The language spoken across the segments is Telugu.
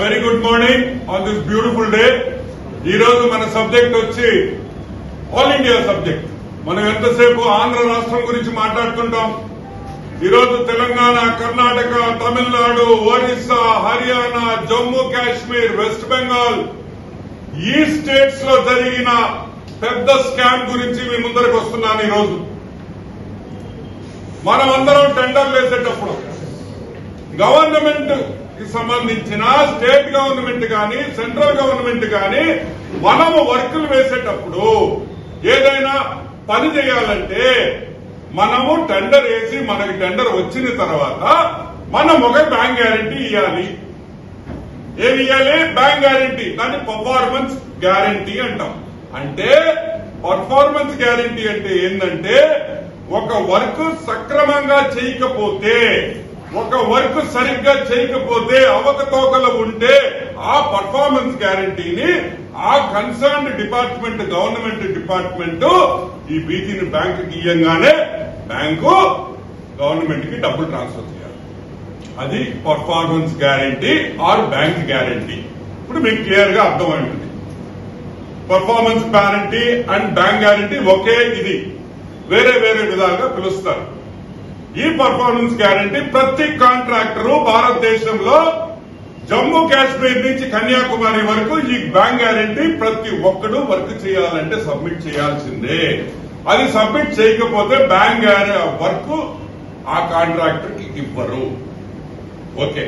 Very good morning on this beautiful day ఈ రోజు మన సబ్జెక్ట్ వచ్చి ఆల్ ఇండియా సబ్జెక్ట్ మనం ఎంతసేపు ఆంధ్ర రాష్ట్రం గురించి మాట్లాడుతుంటాం? ఈ రోజు తెలంగాణ కర్ణాటక తమిళనాడు ఒరిస్సా హర్యానా జమ్మూ కాశ్మీర్ వెస్ట్ బెంగాల్ ఈ స్టేట్స్లో జరిగిన పెద్ద స్కామ్ గురించి మీ ముందరకు వస్తున్నాను ఈ రోజు. మనమందరం టెండర్లు వేసేటప్పుడు గవర్నమెంట్కి సంబంధించిన స్టేట్ గవర్నమెంట్ కానీ సెంట్రల్ గవర్నమెంట్ కానీ మనము వర్కులు వేసేటప్పుడు ఏదైనా పని చేయాలంటే మనము టెండర్ వేసి మనకి టెండర్ వచ్చిన తర్వాత మనం ఒక బ్యాంక్ గ్యారంటీ ఇవ్వాలి ఏమి ఇవ్వాలి బ్యాంక్ గ్యారంటీ దాన్ని పర్ఫార్మెన్స్ గ్యారంటీ అంటాం. అంటే పర్ఫార్మెన్స్ గ్యారంటీ అంటే ఏంటంటే ఒక వర్క్ సక్రమంగా చేయకపోతే ఒక వర్క్ సరిగ్గా చేయకపోతే అవకతవకలు ఉంటే ఆ పర్ఫార్మెన్స్ గ్యారంటీని ఆ కన్సర్న్ డిపార్ట్మెంట్ గవర్నమెంట్ డిపార్ట్మెంట్ ఈ బీజీని బ్యాంకు ఇయ్యంగానే బ్యాంకు గవర్నమెంట్కి డబ్బులు ట్రాన్స్ఫర్ చేయాలి. అది performance guarantee or bank guarantee ఇప్పుడు మీకు క్లియర్గా అర్థమైంది. Performance guarantee and bank guarantee ఒకే ఇది. వేరే వేరే విధాలుగా పిలుస్తారు. ఈ పర్ఫార్మెన్స్ గ్యారంటీ ప్రతి కాంట్రాక్టరు భారతదేశంలో జమ్మూ కాశ్మీర్ నుంచి కన్యాకుమారి వరకు ఈ బ్యాంక్ గ్యారంటీ ప్రతి ఒక్కడు వర్క్ చేయాలంటే సబ్మిట్ చేయాల్సిందే. అది సబ్మిట్ చేయకపోతే బ్యాంక్ వర్క్ ఆ కాంట్రాక్టర్కి ఇవ్వరు. ఓకే.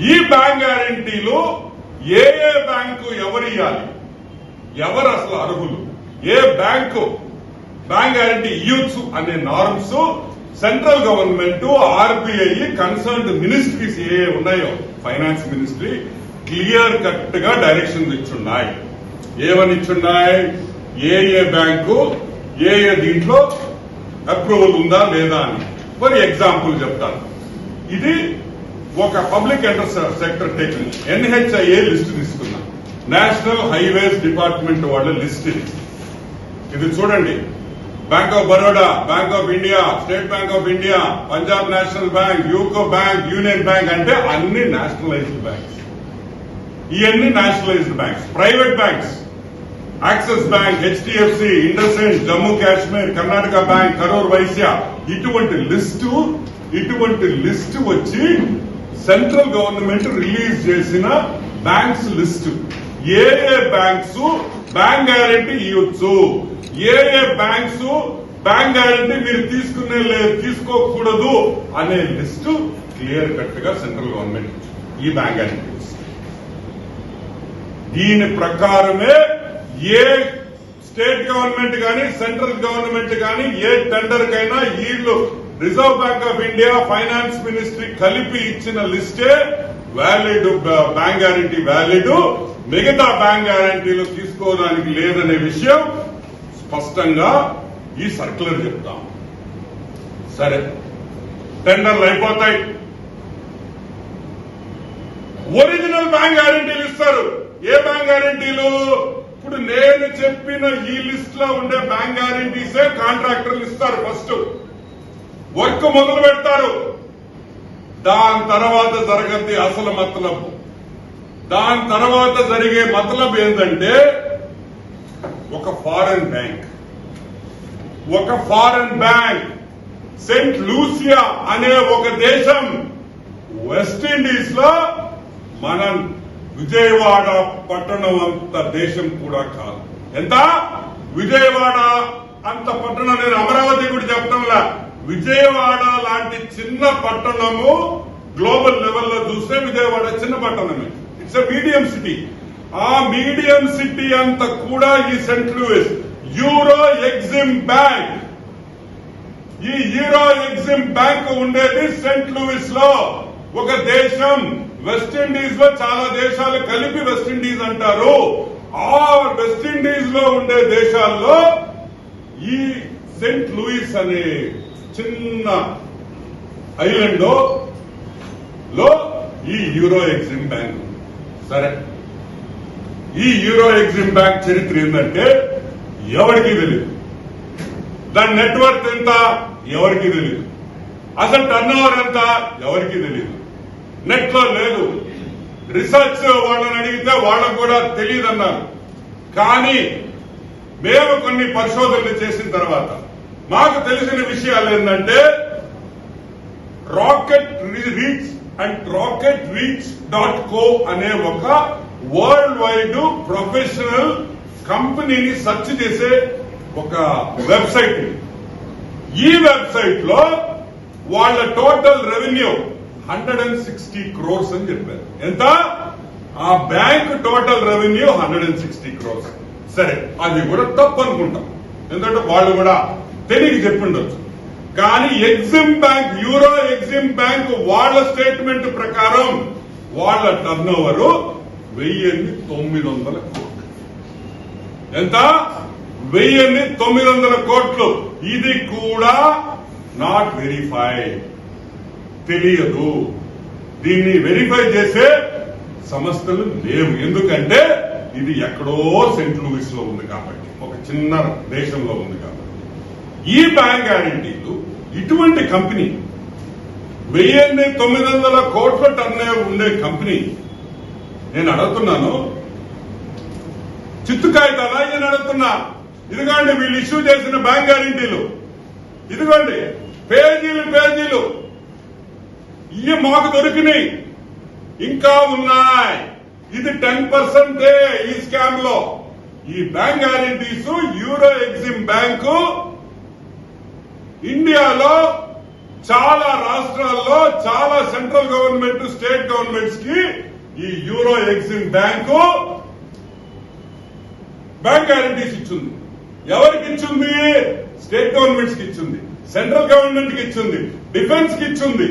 ఈ బ్యాంక్ గ్యారంటీలు ఏ ఏ బ్యాంకు ఎవరు ఇవ్వాలి ఎవరు అసలు అర్హులు? ఏ బ్యాంకు బ్యాంక్ గ్యారంటీ ఇవ్వచ్చు అనే norms central government RBI concerned ministries ఏ ఉన్నాయో? ఫైనాన్స్ మినిస్ట్రీ క్లియర్ కట్గా డైరెక్షన్స్ ఇచ్చున్నాయి. ఏమని ఇచ్చున్నాయి? ఏ ఏ బ్యాంకు ఏ ఏ దీంట్లో అప్రూవల్ ఉందా లేదా అని. ఫర్ ఎగ్జాంపుల్ చెప్తాను. ఇది ఒక public enter sector technique NHAI list తీసుకున్నా. నేషనల్ హైవేస్ డిపార్ట్మెంట్ వాళ్ళ లిస్ట్ ఇది చూడండి. Bank of Baroda bank of India state bank of India Punjab national bank UCO bank union bank అంటే అన్ని నేషనలైజ్డ్ బ్యాంక్స్ ఇవన్నీ nationalised banks private banks Axis bank HDFC IndusInd Jammu Kashmir Karnataka bank Karur Vysya ఇటువంటి లిస్టు ఇటువంటి లిస్టు వచ్చి సెంట్రల్ గవర్నమెంట్ రిలీజ్ చేసిన బ్యాంక్స్ లిస్టు ఏ ఏ బ్యాంక్స్ బ్యాంక్ గ్యారంటీ ఇవ్వచ్చు. ఏ ఏ బ్యాంక్స్ బ్యాంక్ గ్యారంటీ మీరు తీసుకునే లేదు తీసుకోకూడదు అనే లిస్టు క్లియర్ కట్గా సెంట్రల్ గవర్నమెంట్ ఈ బ్యాంక్ గ్యారంటీ దీని ప్రకారమే ఏ స్టేట్ గవర్నమెంట్ కానీ సెంట్రల్ గవర్నమెంట్ కానీ ఏ టెండర్ కైనా వీళ్ళు reserve bank of India finance ministry కలిపి ఇచ్చిన లిస్టే వ్యాలిడ్ బ్యాంక్ గ్యారంటీ వ్యాలిడ్. మిగతా బ్యాంక్ గ్యారంటీలు తీసుకోవడానికి లేదనే విషయం స్పష్టంగా ఈ సర్క్యులర్ చెప్తాం. సరే టెండర్లు అయిపోతాయి. ఒరిజినల్ బ్యాంక్ గ్యారంటీలు ఇస్తారు. ఏ బ్యాంక్ గ్యారంటీలు? ఇప్పుడు నేను చెప్పిన ఈ లిస్ట్లో ఉండే బ్యాంక్ గ్యారంటీసే కాంట్రాక్టర్లు ఇస్తారు ఫస్ట్. వర్క్ మొదలు పెడతారు. దాని తర్వాత జరగద్ది అసలు మతలబ్. దాని తర్వాత జరిగే మతలబ్ ఏంటంటే ఒక ఫారెన్ బ్యాంక్ ఒక ఫారెన్ బ్యాంక్ సెంట్ లూసియా అనే ఒక దేశం. వెస్టిండీస్లో మనం విజయవాడ పట్టణం అంత దేశం కూడా కాదు. ఎంత? విజయవాడ అంత పట్టణం నేను అమరావతి కూడా చెప్తాంలా విజయవాడ లాంటి చిన్న పట్టణము గ్లోబల్ లెవెల్లో చూస్తే విజయవాడ చిన్న పట్టణమే. ఇట్స్ ఎ మీడియం సిటీ ఆ మీడియం సిటీ అంత కూడా ఈ saint Louis Euro Exim bank. ఈ యూరో ఎగ్జిమ్ బ్యాంక్ ఉండేది సెంట్ లూయిస్లో ఒక దేశం వెస్టిండీస్లో చాలా దేశాలు కలిపి వెస్టిండీస్ అంటారు. ఆ వెస్టిండీస్లో ఉండే దేశాల్లో ఈ సెంట్ లూయిస్ అనే చిన్న ఐలాండ్లో ఈ యూరో ఎగ్జిమ్ బ్యాంక్. సరే. ఈ యూరో ఎగ్జిమ్ బ్యాంక్ చరిత్ర ఏంటంటే ఎవరికి తెలియదు దాని నెట్వర్క్ ఎంత? ఎవరికి తెలియదు అసలు టర్న్ ఓవర్ ఎంత? ఎవరికి తెలియదు నెట్లో లేదు. రీసెర్చ్ వాళ్ళని అడిగితే వాళ్ళకు కూడా తెలియదు అన్నారు కానీ మేము కొన్ని పరిశోధనలు చేసిన తర్వాత మాకు తెలిసిన విషయాలు ఏంటంటే Rocket Reach and Rocket Reach dot co అనే ఒక వరల్డ్ వైడ్ ప్రొఫెషనల్ కంపెనీని సెర్చ్ చేసే ఒక వెబ్సైట్. ఈ వెబ్సైట్లో వాళ్ళ total revenue hundred and sixty crores అని చెప్పారు. ఎంత? ఆ bank total revenue hundred and sixty crores. సరే అది కూడా తప్పు అనుకుంటాం. ఎందుకంటే వాళ్ళు కూడా తెలియక చెప్పిండొచ్చు. కానీ Exim bank Euro Exim bank వాళ్ళ స్టేట్మెంట్ ప్రకారం వాళ్ళ టర్న్ ఓవర్ వెయ్యిన్ని తొమ్మిది వందల కోట్లు. ఎంత? వెయ్యిన్ని తొమ్మిది వందల కోట్లు. ఇది కూడా నాట్ వెరిఫైడ్ తెలియదు. దీన్ని వెరిఫై చేసే సంస్థలు లేవు. ఎందుకంటే ఇది ఎక్కడో సెంట్ లూయిస్లో ఉంది కాబట్టి ఒక చిన్న దేశంలో ఉంది కాబట్టి. ఈ బ్యాంక్ గ్యారంటీలు ఇటువంటి కంపెనీ వెయ్యి తొమ్మిది వందల కోట్ల టర్న్ ఉండే కంపెనీ నేను అడుగుతున్నాను. చిత్తు కాగితాలా? నేను అడుగుతున్నా. ఇదిగోండి వీళ్ళు ఇష్యూ చేసిన బ్యాంక్ గ్యారంటీలు. ఇదిగోండి పేజీలు పేజీలు. ఇవి మాకు దొరికినాయి. ఇంకా ఉన్నాయి. ఇది టెన్ పర్సెంటే ఈ స్కామ్లో ఈ bank guarantees Euro Exim bank ఇండియాలో చాలా రాష్ట్రాల్లో చాలా సెంట్రల్ గవర్నమెంట్ స్టేట్ గవర్నమెంట్స్కి ఈ Euro Exim bank bank guarantees ఇచ్చింది. ఎవరికి ఇచ్చింది? స్టేట్ గవర్నమెంట్స్కి ఇచ్చింది. సెంట్రల్ గవర్నమెంట్కి ఇచ్చింది. డిఫెన్స్కి ఇచ్చింది.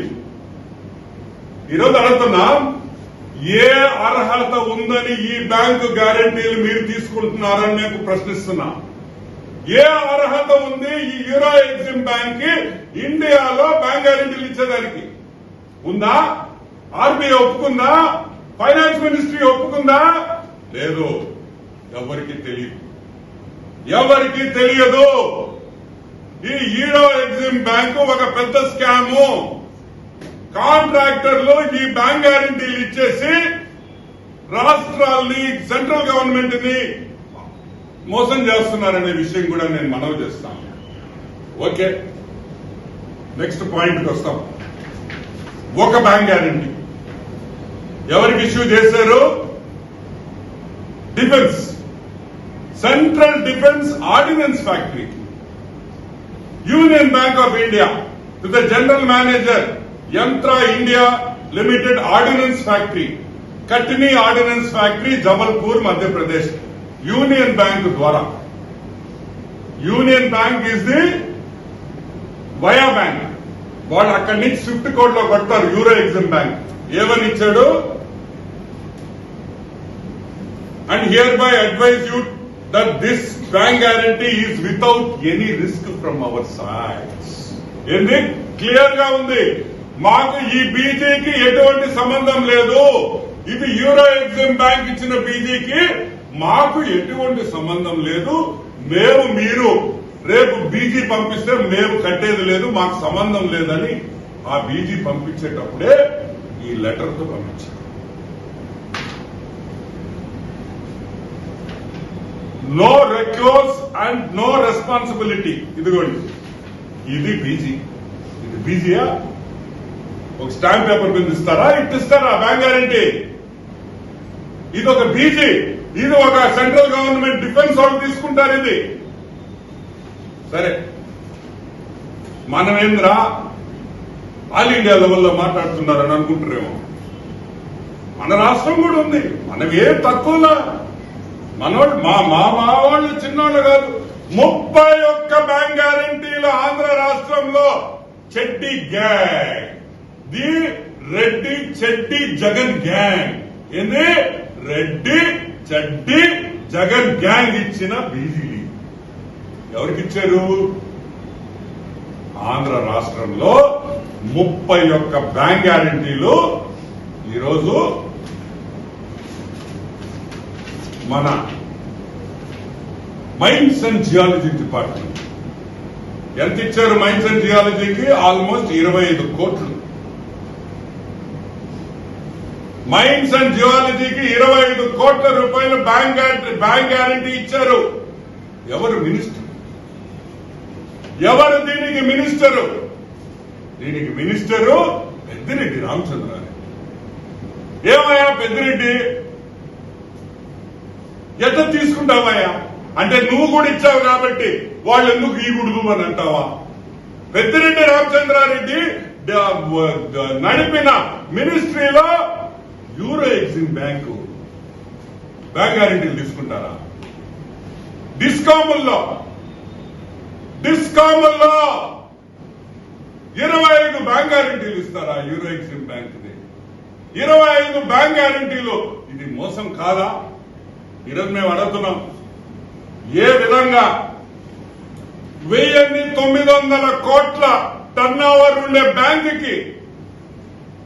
ఈరోజు అడుగుతున్నా ఏ అర్హత ఉందని ఈ బ్యాంకు గ్యారంటీలు మీరు తీసుకుంటున్నారని నేను ప్రశ్నిస్తున్నా. ఏ అర్హత ఉంది ఈ యూరో ఎగ్జిమ్ బ్యాంక్కి ఇండియాలో బ్యాంక్ గ్యారంటీలు ఇచ్చేదానికి. ఉందా? ఆర్బీఐ ఒప్పుకుందా? ఫైనాన్స్ మినిస్ట్రీ ఒప్పుకుందా? లేదు. ఎవరికి తెలియదు ఎవరికి తెలియదు. ఈ ఈడో ఎగ్జిమ్ బ్యాంకు ఒక పెద్ద స్కాము. కాంట్రాక్టర్లు ఈ బ్యాంక్ గ్యారంటీలు ఇచ్చేసి రాష్ట్రాల్ని సెంట్రల్ గవర్నమెంట్ని మోసం చేస్తున్నారనే విషయం కూడా నేను మనవి చేస్తాను. ఓకే. నెక్స్ట్ పాయింట్కి వస్తాం. ఒక బ్యాంక్ గ్యారంటీ. ఎవరికి ఇష్యూ చేశారు? Defence central defence ordnance factory union bank of India to the general manager Yantra India limited ordnance factory Katni ordnance factory Jabalpur Madhya Pradesh union bank ద్వారా. Union bank is the via bank వాళ్ళు అక్కడి నుంచి స్విఫ్ట్ కోడ్లో కొడతారు యూరో ఎగ్జిమ్ బ్యాంక్ ఏమని ఇచ్చాడు? And hereby advise you that this bank guarantee is without any risk from our side ఏంది క్లియర్గా ఉంది. మాకు ఈ బీజేకి ఎటువంటి సంబంధం లేదు. ఇది యూరో ఎగ్జిమ్ బ్యాంక్ ఇచ్చిన బీజేకి మాకు ఎటువంటి సంబంధం లేదు. మేము మీరు రేపు బీజీ పంపిస్తే మేము కట్టేది లేదు మాకు సంబంధం లేదని ఆ బీజీ పంపించేటప్పుడే ఈ లెటర్తో పంపించారు. No recourse and no responsibility ఇదిగోండి. ఇది బీజీ ఇది బీజీయా ఒక స్టాంప్ పేపర్ మీద ఇస్తారా? ఇట్ ఇస్తారా బ్యాంక్ గ్యారంటీ ఇది ఒక బీజీ ఇది ఒక సెంట్రల్ గవర్నమెంట్ డిఫెన్స్ వాళ్ళు తీసుకుంటారు ఇది. సరే. మనమేంద్రా ఆల్ ఇండియా లెవెల్లో మాట్లాడుతున్నారని అనుకుంటారేమో మన రాష్ట్రం కూడా ఉంది. మనం ఏం తక్కువలా? మనోళ్ళు మా మా మావాళ్ళు చిన్నోళ్ళు కాదు. ముప్పై ఒక్క బ్యాంక్ గ్యారంటీలు ఆంధ్ర రాష్ట్రంలో చెడ్డి గ్యాంగ్ ది రెడ్డి చెడ్డి జగన్ గ్యాంగ్ ఏంది? రెడ్డి చెడ్డి జగన్ గ్యాంగ్ ఇచ్చిన బీజీడీ. ఎవరికి ఇచ్చారు ఆంధ్ర రాష్ట్రంలో ముప్పై ఒక్క బ్యాంక్ గ్యారంటీలు ఈరోజు మన మైన్స్ అండ్ జియాలజీ డిపార్ట్మెంట్. ఎంత ఇచ్చారు మైన్స్ అండ్ జియాలజీకి? ఆల్మోస్ట్ ఇరవై ఐదు కోట్లు. మైన్స్ అండ్ జియాలజీకి ఇరవై ఐదు కోట్ల రూపాయలు బ్యాంక్ గ్యారంటీ బ్యాంక్ గ్యారంటీ ఇచ్చారు. ఎవరు మినిస్టర్? ఎవరు దీనికి మినిస్టరు? దీనికి మినిస్టరు పెద్దిరెడ్డి రామచంద్రారెడ్డి. ఏమయ్యా పెద్దిరెడ్డి? ఎంత తీసుకుంటావయ్యా అంటే నువ్వు కూడా ఇచ్చావు కాబట్టి వాళ్ళు ఎందుకు ఇవ్వకూడదు అని అంటావా? పెద్దిరెడ్డి రామచంద్రారెడ్డి నడిపిన మినిస్ట్రీలో యూరో ఎగ్జిమ్ బ్యాంకు బ్యాంక్ గ్యారెంటీలు తీసుకుంటారా? డిస్కాముల్లో డిస్కాముల్లో ఇరవై ఐదు బ్యాంక్ గ్యారెంటీలు ఇస్తారా యూరో ఎగ్జిమ్ బ్యాంక్ ఇరవై ఐదు బ్యాంక్ గ్యారెంటీలు ఇది మోసం కాదా? ఈరోజు మేము అడుగుతున్నాం ఏ విధంగా వెయ్యి తొమ్మిది వందల కోట్ల టర్న్ ఓవర్ ఉండే బ్యాంకుకి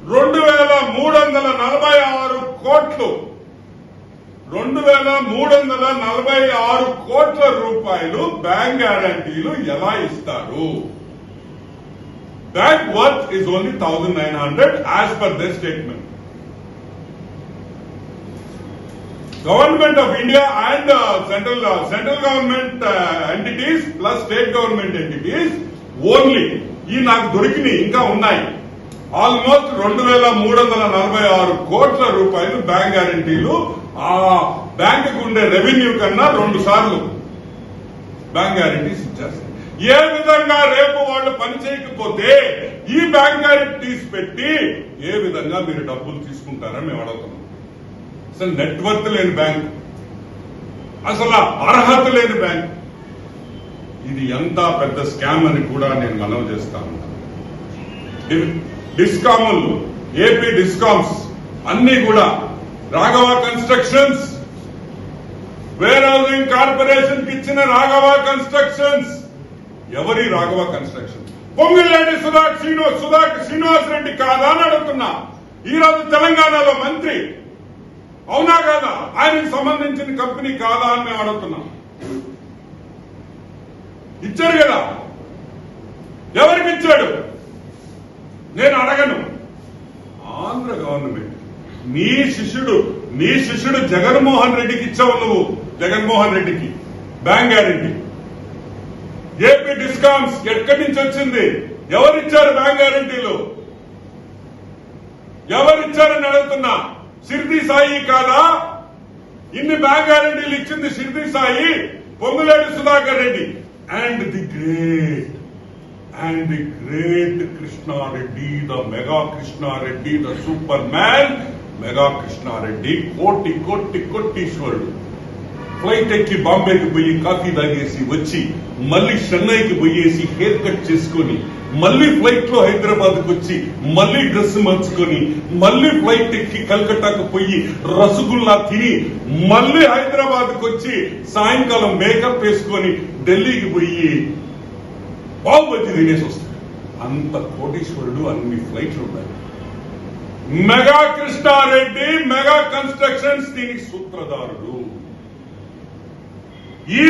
రెండు వేల మూడు వందల నలభై ఆరు కోట్లు రెండు వేల మూడు వందల నలభై ఆరు కోట్ల రూపాయలు బ్యాంక్ గ్యారంటీలు ఎలా ఇస్తారు? Bank worth is only thousand nine hundred as per the statement government of India and central central government entities plus state government entities only ఈ నాకు దొరికినాయి ఇంకా ఉన్నాయి. ఆల్మోస్ట్ రెండు వేల మూడు వందల నలభై ఆరు కోట్ల రూపాయలు బ్యాంక్ గ్యారంటీలు. ఆ బ్యాంకుకు ఉండే రెవెన్యూ కన్నా రెండు సార్లు బ్యాంక్ గ్యారంటీస్ ఇచ్చేస్తారు ఏ విధంగా రేపు వాళ్ళు పని చేయకపోతే ఈ బ్యాంక్ గ్యారంటీస్ పెట్టి ఏ విధంగా మీరు డబ్బులు తీసుకుంటారని మేము అడుగుతున్నాం. అసలు నెట్వర్క్ లేని బ్యాంక్ అసలు అర్హత లేని బ్యాంక్ ఇది ఎంత పెద్ద స్కామ్ అని కూడా నేను మనవి చేస్తాను డిస్కాములు ఏపీ డిస్కామ్స్ అన్ని కూడా రాఘవ కన్స్ట్రక్షన్స్ వేర్ హౌసింగ్ కార్పొరేషన్కి ఇచ్చిన రాఘవ కన్స్ట్రక్షన్స్ ఎవరి రాఘవ కన్స్ట్రక్షన్ పొంగిరెడ్డి సుధా శ్రీనివాస్ సుధా శ్రీనివాస్ రెడ్డి కాదా అని అడుగుతున్నా. ఈరోజు తెలంగాణలో మంత్రి అవునా కాదా? ఆయనకు సంబంధించిన కంపెనీ కాదా అని మేము అడుగుతున్నాం. ఇచ్చారు కదా? ఎవరికి ఇచ్చాడు? నేను అడగను. ఆంధ్ర గవర్నమెంట్. నీ శిష్యుడు నీ శిష్యుడు జగన్మోహన్ రెడ్డికి ఇచ్చావు నువ్వు. జగన్మోహన్ రెడ్డికి. Bank guarantee. ఏపీ డిస్కామ్స్ ఎక్కడి నుంచి వచ్చింది? ఎవరిచ్చారు బ్యాంక్ గ్యారెంటీలు? ఎవరిచ్చారని అడుగుతున్నా? సిర్ది సాయి కాదా? ఇన్ని బ్యాంక్ గ్యారంటీలు ఇచ్చింది Shirdi Sai Ponguleti Sudhakar Reddy. And the great and the great Krishnareddy the mega Krishnareddy the super man mega Krishnareddy కోటి కోటి కోటీశ్వరుడు. ఫ్లైట్ ఎక్కి బాంబేకి పోయి కాఫీ తాగేసి వచ్చి మళ్ళీ చెన్నైకి పోయేసి హెయిర్ కట్ చేసుకొని మళ్ళీ ఫ్లైట్లో హైదరాబాద్కు వచ్చి మళ్ళీ డ్రెస్ మార్చుకొని మళ్ళీ ఫ్లైట్ ఎక్కి కలకట్టాకు పోయి రసగుల్లా తిని మళ్ళీ హైదరాబాద్కు వచ్చి సాయంకాలం మేకప్ వేసుకొని ఢిల్లీకి పోయి బాగుబజ్జి తినేసి వస్తాడు. అంత కోటీశ్వరుడు అన్ని ఫ్లైట్లు ఉన్నాయి. మెగా కృష్ణారెడ్డి మెగా కన్స్ట్రక్షన్స్ దీనికి సూత్రధారుడు. ఈ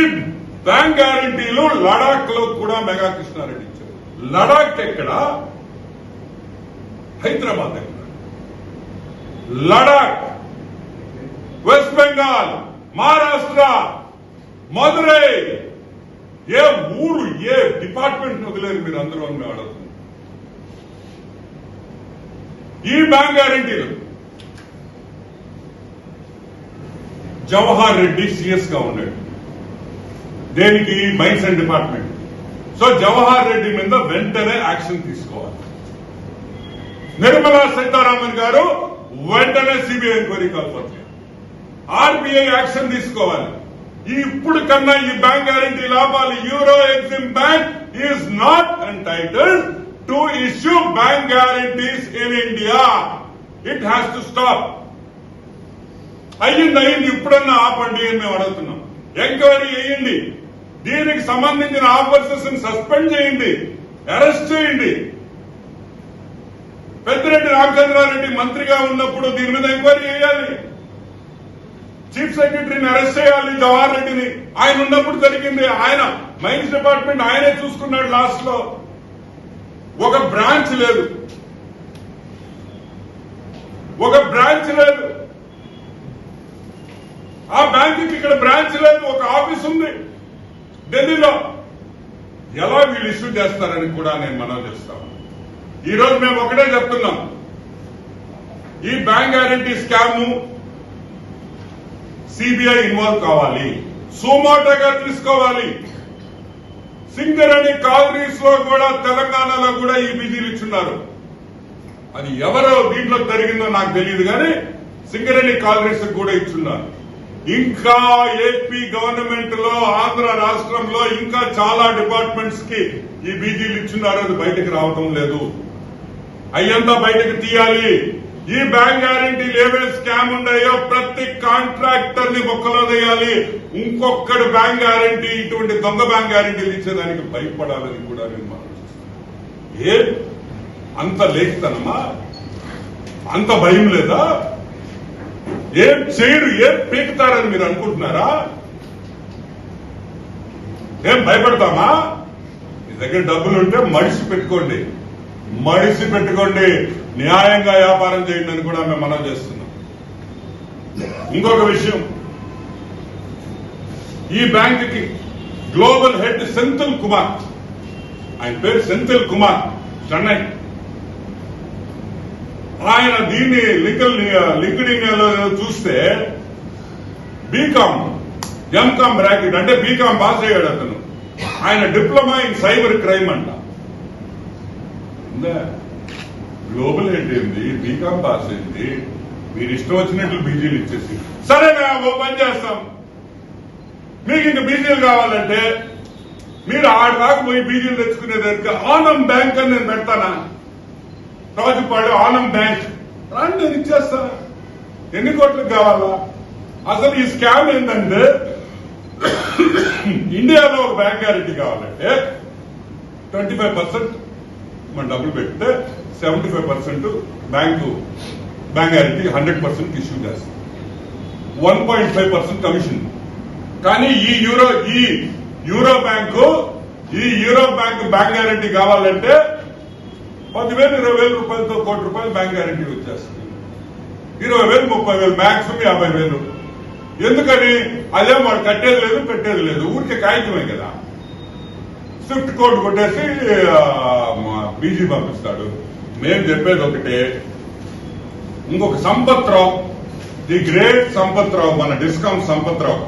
బ్యాంక్ గ్యారంటీలు లడాక్లో కూడా మెగా కృష్ణారెడ్డి లడాక్ ఎక్కడ? హైదరాబాద్ ఎక్కడ? లడాక్ వెస్ట్ బెంగాల్ మహారాష్ట్ర మధురై. ఏ ఊరు ఏ డిపార్ట్మెంట్ వదిలేరు మీరు అందరూ అని అడుగుతుంది ఈ బ్యాంక్ గ్యారంటీలు. జవహర్ రెడ్డి సిఎస్గా ఉన్నాడు. దేనికి? Mines and department. So Jawahar Reddy మీద వెంటనే యాక్షన్ తీసుకోవాలి. నిర్మలా సీతారామన్ గారు వెంటనే సిబిఐ ఎంక్వైరీ కాల్పొచ్చు ఆర్బీఐ యాక్షన్ తీసుకోవాలి. ఈ ఇప్పుడు కన్నా ఈ బ్యాంక్ గ్యారంటీ లాభాలు Euro Exim bank is not entitled to issue bank guarantees in India it has to stop అయ్యింది అయ్యింది ఇప్పుడన్నా ఆపండి అని మేము అడుగుతున్నాం. ఎంక్వైరీ అయ్యింది. దీనికి సంబంధించిన ఆఫీసర్స్ సస్పెండ్ చేయండి అరెస్ట్ చేయండి. పెద్దిరెడ్డి రామచంద్రారెడ్డి మంత్రిగా ఉన్నప్పుడు దీని మీద ఎంక్వైరీ చేయాలి. చీఫ్ సెక్రటరీని అరెస్ట్ చేయాలి జవహర్ రెడ్డిని. ఆయన ఉన్నప్పుడు జరిగింది. ఆయన మైన్స్ డిపార్ట్మెంట్ ఆయనే చూసుకున్నాడు లాస్ట్లో. ఒక బ్రాంచ్ లేదు. ఒక బ్రాంచ్ లేదు. ఆ బ్యాంకుకి ఇక్కడ బ్రాంచ్ లేదు. ఒక ఆఫీస్ ఉంది. ఢిల్లీలో ఎలా వీళ్ళు ఇష్యూ చేస్తారని కూడా నేను మనం చేస్తాను. ఈ రోజు మేము ఒకటే చెప్తున్నాం. ఈ bank guarantee scam CBI involve కావాలి. సుమోటోగా తీసుకోవాలి. సింగరేణి కాంగ్రెస్లో కూడా తెలంగాణలో కూడా ఈ బిజీలు ఇచ్చున్నారు. అది ఎవరో దీంట్లో జరిగిందో నాకు తెలియదు కానీ సింగరేణి కాంగ్రెస్ కూడా ఇచ్చున్నారు. ఇంకా ఏపీ గవర్నమెంట్లో ఆంధ్ర రాష్ట్రంలో ఇంకా చాలా డిపార్ట్మెంట్స్కి ఈ బీజీలు ఇచ్చినారు అది బయటకు రావటం లేదు. అయ్యంతా బయటకు తీయాలి. ఈ బ్యాంక్ గ్యారంటీలు ఏమేమి స్కామ్ ఉన్నాయో ప్రతి కాంట్రాక్టర్ని బొక్కలో వేయాలి. ఇంకొకటి బ్యాంక్ గ్యారంటీ ఇటువంటి దొంగ బ్యాంక్ గ్యారంటీలు ఇచ్చేదానికి భయపడాలని కూడా నేను ఏ? అంత లేఖతనమా అంత భయం లేదా? ఏం చేయరు ఏం పీకుతారని మీరు అనుకుంటున్నారా? ఏం భయపడతామా? మీ దగ్గర డబ్బులు ఉంటే మడిసి పెట్టుకోండి. మడిసి పెట్టుకోండి. న్యాయంగా వ్యాపారం చేయండి అని కూడా మేము మనం చేస్తున్నాం. ఇంకొక విషయం. ఈ బ్యాంకుకి గ్లోబల్ హెడ్ సెంతుల్ కుమార్. ఆయన పేరు సెంథిల్ కుమార్ చెన్నై. ఆయన దీన్ని లింకల్ లింక్డ్ ఇన్ చూస్తే బీకామ్ ఎంకామ్ బ్రాకెట్ అంటే బీకామ్ పాస్ అయ్యాడు అతను. ఆయన డిప్లొమా ఇన్ సైబర్ క్రైమ్ అంట. గ్లోబల్ హెడ్ ఏంది? బీకామ్ పాస్ అయింది. మీరు ఇష్టం వచ్చినట్లు బీజీలు ఇచ్చేసి. సరేనా ఓ పని చేస్తాం. మీకు ఇంక బీజీలు కావాలంటే మీరు ఆడ రాకపోయి పోయి బీజీలు తెచ్చుకునే దగ్గర ఆనం బ్యాంక్ అని నేను పెడతానా? రాజుపాడు ఆనం బ్యాంక్. రాండి నేను ఇచ్చేస్తాను ఎన్ని కోట్లకు కావాలా? అసలు ఈ స్కామ్ ఏంటంటే ఇండియాలో ఒక బ్యాంక్ గ్యారెంటీ కావాలంటే ట్వంటీ ఫైవ్ పర్సెంట్ మన డబ్బులు పెడితే seventy five percent bank bank guarantee hundred percent issue చేస్తుంది one point five percent commission. కానీ ఈ యూరో ఈ యూరో బ్యాంకు ఈ యూరో బ్యాంక్ బ్యాంక్ గ్యారెంటీ కావాలంటే పదివేలు ఇరవై వేల రూపాయలతో కోటి రూపాయలు బ్యాంక్ గ్యారంటీ వచ్చేస్తుంది. ఇరవై వేలు ముప్పై వేలు మాక్సిమం యాభై వేలు ఎందుకని? అదే వాడు కట్టేది లేదు పెట్టేది లేదు. ఊరికే కాగితమే కదా. స్విఫ్ట్ కోడ్ కొట్టేసి బీజీ పంపిస్తాడు. మేము చెప్పేది ఒకటే. ఇంకొక సంపత్రావు ది గ్రేట్ సంపత్ రావు మన డిస్కౌంట్ సంపత్ రావు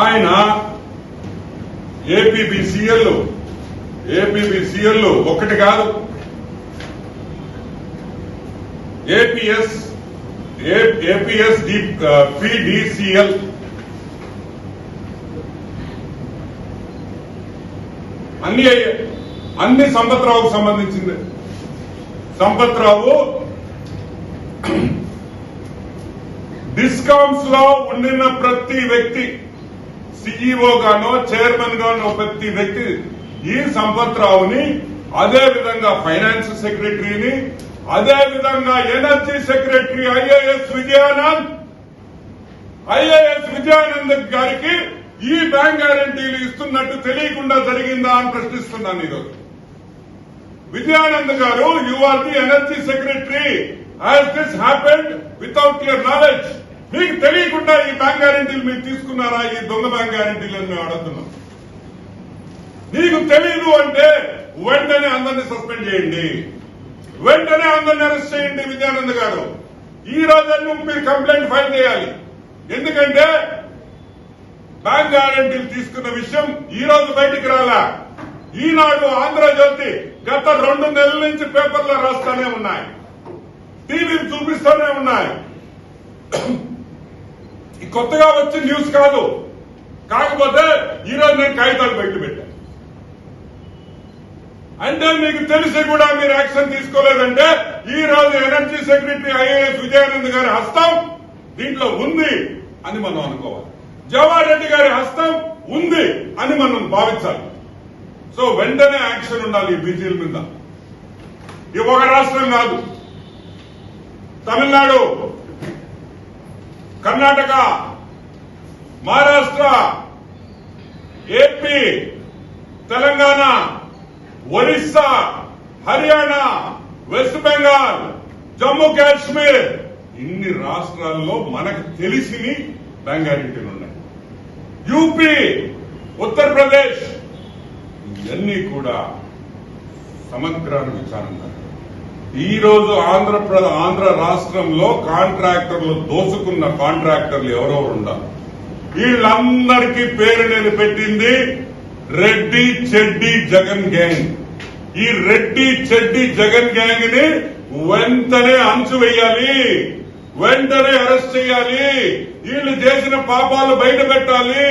ఆయన ఏపీబీసీఎల్ ఏపీబీసీఎల్ ఒకటి కాదు. ఏపీఎస్ ఏపీఎస్ పిడిసిఎల్ అన్ని అన్ని సంపత్ రావుకు సంబంధించింది. సంపత్ రావు డిస్కౌంట్స్లో ఉండిన ప్రతి వ్యక్తి సిఇఓ గానో చైర్మన్ గానో ప్రతి వ్యక్తి ఈ సంపత్ రావుని అదే విధంగా ఫైనాన్స్ సెక్రటరీని అదే విధంగా energy secretary IAS Vijayanand IAS Vijayanand గారికి ఈ బ్యాంక్ గ్యారంటీలు ఇస్తున్నట్టు తెలియకుండా జరిగిందా అని ప్రశ్నిస్తున్నాను ఈరోజు. విజయానంద్ గారు you are the energy secretary. As this happened without your knowledge మీకు తెలియకుండా ఈ బ్యాంక్ గ్యారంటీలు మీరు తీసుకున్నారా? ఈ దొంగ బ్యాంక్ గ్యారంటీలు అని మేము అడుగుతున్నాం. నీకు తెలియదు అంటే వెంటనే అందరినీ సస్పెండ్ చేయండి. వెంటనే అందరిని అరెస్ట్ చేయండి విజయానంద్ గారు. ఈ రోజు మీరు కంప్లైంట్ ఫైల్ చేయాలి. ఎందుకంటే బ్యాంక్ గ్యారంటీలు తీసుకున్న విషయం ఈ రోజు బయటికి రాలా. ఈనాడు ఆంధ్రజ్యోతి గత రెండు నెలల నుంచి పేపర్లో రాస్తానే ఉన్నాయి. టీవీలు చూపిస్తూనే ఉన్నాయి. కొత్తగా వచ్చే న్యూస్ కాదు. కాకపోతే ఈరోజు నేను కాగితాలు బయట పెట్టాను అంటే మీకు తెలిసి కూడా మీరు యాక్షన్ తీసుకోలేదంటే ఈ రోజు ఎనర్జీ సెక్రటరీ ఐఏఎస్ విజయానంద్ గారి హస్తం దీంట్లో ఉంది అని మనం అనుకోవాలి. జవహర్ రెడ్డి గారి హస్తం ఉంది అని మనం భావించాలి. సో వెంటనే యాక్షన్ ఉండాలి ఈ బీజీల మీద. ఇది ఒక రాష్ట్రం కాదు. Tamil Nadu Karnataka Maharashtra AP Telangana Orissa Haryana West Bengal Jammu Kashmir. ఇన్ని రాష్ట్రాల్లో మనకు తెలిసిని బెంగారింటిలు ఉన్నాయి. యూపీ ఉత్తరప్రదేశ్ ఇవన్నీ కూడా సమగ్రాన్ని విచారణ ఈ రోజు ఆంధ్రప్రదేశ్ ఆంధ్ర రాష్ట్రంలో కాంట్రాక్టర్లు దోసుకున్న కాంట్రాక్టర్లు ఎవరెవరు ఉండాలి? వీళ్ళందరికీ పేరు నేను పెట్టింది రెడ్డి చెడ్డి జగన్ గ్యాంగ్. ఈ రెడ్డి చెడ్డి జగన్ గ్యాంగ్ని వెంటనే అంచు వేయాలి. వెంటనే అరెస్ట్ చేయాలి. వీళ్ళు చేసిన పాపాలు బయట పెట్టాలి.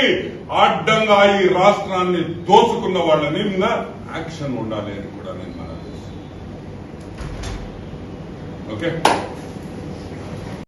అడ్డంగా ఈ రాష్ట్రాన్ని దోచుకున్న వాళ్ళ మీద యాక్షన్ ఉండాలి అని కూడా నేను మనం ఓకే?